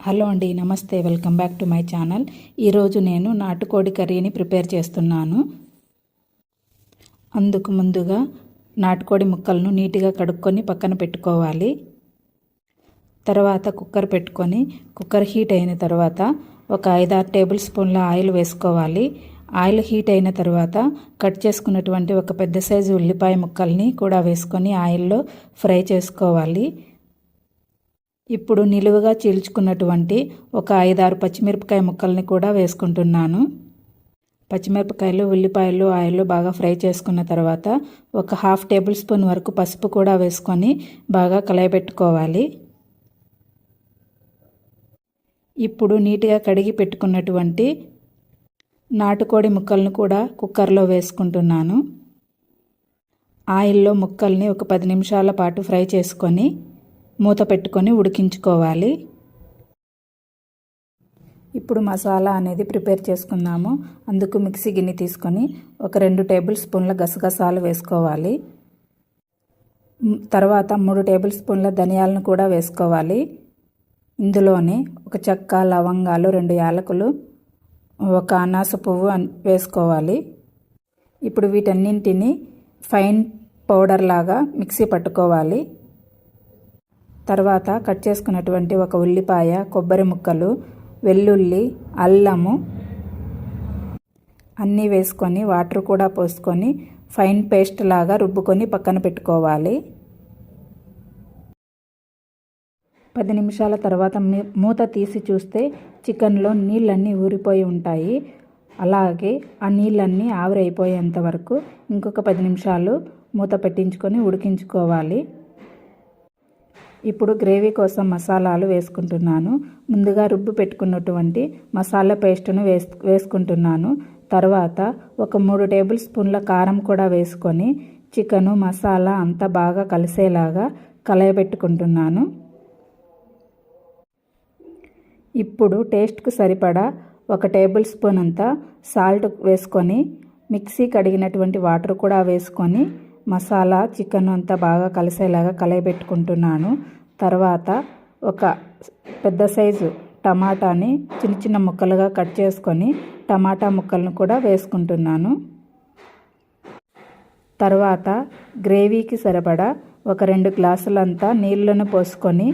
Hello అండి నమస్తే welcome back to my channel. ఈరోజు నేను నాటుకోడి కర్రీని ప్రిపేర్ చేస్తున్నాను. అందుకు ముందుగా నాటుకోడి ముక్కలను నీట్గా కడుక్కొని పక్కన పెట్టుకోవాలి. తర్వాత కుక్కర్ పెట్టుకొని కుక్కర్ హీట్ అయిన తర్వాత ఒక ఐదారు టేబుల్ స్పూన్ల ఆయిల్ వేసుకోవాలి. ఆయిల్ హీట్ అయిన తర్వాత కట్ చేసుకున్నటువంటి ఒక పెద్ద సైజు ఉల్లిపాయ ముక్కల్ని కూడా వేసుకొని ఆయిల్లో ఫ్రై చేసుకోవాలి. ఇప్పుడు నిలువుగా చీల్చుకున్నటువంటి ఒక ఐదారు పచ్చిమిరపకాయ ముక్కల్ని కూడా వేసుకుంటున్నాను. పచ్చిమిరపకాయలు ఉల్లిపాయలు ఆయిల్ బాగా ఫ్రై చేసుకున్న తర్వాత ఒక హాఫ్ టేబుల్ స్పూన్ వరకు పసుపు కూడా వేసుకొని బాగా కలయబెట్టుకోవాలి. ఇప్పుడు నీట్గా కడిగి పెట్టుకున్నటువంటి నాటుకోడి ముక్కలను కూడా కుక్కర్లో వేసుకుంటున్నాను. ఆయిల్లో ముక్కల్ని ఒక పది నిమిషాల పాటు ఫ్రై చేసుకొని మూత పెట్టుకొని ఉడికించుకోవాలి. ఇప్పుడు మసాలా అనేది ప్రిపేర్ చేసుకుందాము. అందుకు మిక్సీ గిన్నె తీసుకొని ఒక రెండు టేబుల్ స్పూన్ల గసగసాలు వేసుకోవాలి. తర్వాత మూడు టేబుల్ స్పూన్ల ధనియాలను కూడా వేసుకోవాలి. ఇందులోనే ఒక చెక్క లవంగాలు రెండు యాలకులు ఒక అనాస పువ్వు వేసుకోవాలి. ఇప్పుడు వీటన్నింటినీ ఫైన్ పౌడర్ లాగా మిక్సీ పట్టుకోవాలి. తర్వాత కట్ చేసుకున్నటువంటి ఒక ఉల్లిపాయ కొబ్బరి ముక్కలు వెల్లుల్లి అల్లము అన్నీ వేసుకొని వాటర్ కూడా పోసుకొని ఫైన్ పేస్ట్ లాగా రుబ్బుకొని పక్కన పెట్టుకోవాలి. పది నిమిషాల తర్వాత మూత తీసి చూస్తే చికెన్లో నీళ్ళన్నీ ఊరిపోయి ఉంటాయి. అలాగే ఆ నీళ్ళన్నీ ఆవిరైపోయేంత వరకు ఇంకొక పది నిమిషాలు మూత పెట్టించుకొని ఉడికించుకోవాలి. ఇప్పుడు గ్రేవీ కోసం మసాలాలు వేసుకుంటున్నాను. ముందుగా రుబ్బు పెట్టుకున్నటువంటి మసాలా పేస్టును వేసు వేసుకుంటున్నాను. తర్వాత ఒక మూడు టేబుల్ స్పూన్ల కారం కూడా వేసుకొని చికెను మసాలా అంతా బాగా కలిసేలాగా కలయబెట్టుకుంటున్నాను. ఇప్పుడు టేస్ట్కు సరిపడా ఒక టేబుల్ స్పూన్ అంతా సాల్ట్ వేసుకొని మిక్సీ కడిగినటువంటి వాటర్ కూడా వేసుకొని మసాలా చికెన్ అంతా బాగా కలిసేలాగా కలయబెట్టుకుంటున్నాను. తర్వాత ఒక పెద్ద సైజు టమాటాని చిన్న చిన్న ముక్కలుగా కట్ చేసుకొని టమాటా ముక్కలను కూడా వేసుకుంటున్నాను. తర్వాత గ్రేవీకి సరిపడా ఒక రెండు గ్లాసులంతా నీళ్ళను పోసుకొని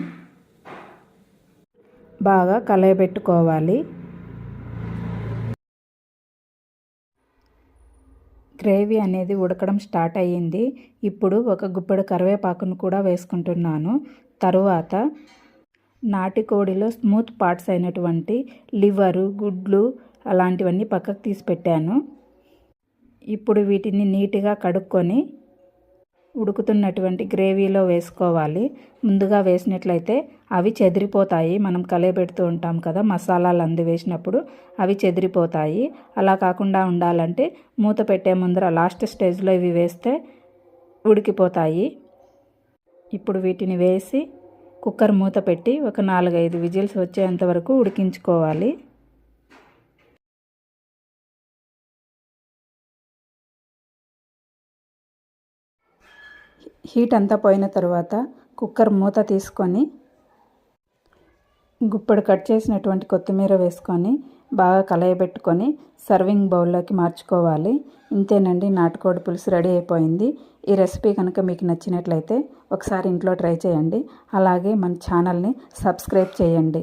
బాగా కలయబెట్టుకోవాలి. గ్రేవీ అనేది ఉడకడం స్టార్ట్ అయ్యింది. ఇప్పుడు ఒక గుప్పెడు కరివేపాకును కూడా వేసుకుంటున్నాను. తరువాత నాటికోడిలో స్మూత్ పార్ట్స్ అయినటువంటి లివరు గుడ్లు అలాంటివన్నీ పక్కకు తీసి పెట్టాను ఇప్పుడు వీటిని నీట్గా కడుక్కొని ఉడుకుతున్నటువంటి గ్రేవీలో వేసుకోవాలి. ముందుగా వేసినట్లయితే అవి చెదిరిపోతాయి. మనం కలయబెడుతూ ఉంటాం కదా మసాలాలు అందు వేసినప్పుడు అవి చెదిరిపోతాయి. అలా కాకుండా ఉండాలంటే మూత పెట్టే ముందర లాస్ట్ స్టేజ్లో ఇవి వేస్తే ఉడికిపోతాయి. ఇప్పుడు వీటిని వేసి కుక్కర్ మూత పెట్టి ఒక నాలుగైదు విజిల్స్ వచ్చేంత వరకు ఉడికించుకోవాలి. హీట్ అంతా పోయిన తర్వాత కుక్కర్ మూత తీసుకొని గుప్పడు కట్ చేసినటువంటి కొత్తిమీర వేసుకొని బాగా కలయబెట్టుకొని సర్వింగ్ బౌల్లోకి మార్చుకోవాలి. ఇంతేనండి నాటుకోడి పులుసు రెడీ అయిపోయింది. ఈ రెసిపీ కనుక మీకు నచ్చినట్లయితే ఒకసారి ఇంట్లో ట్రై చేయండి. అలాగే మన ఛానల్ని సబ్స్క్రైబ్ చేయండి.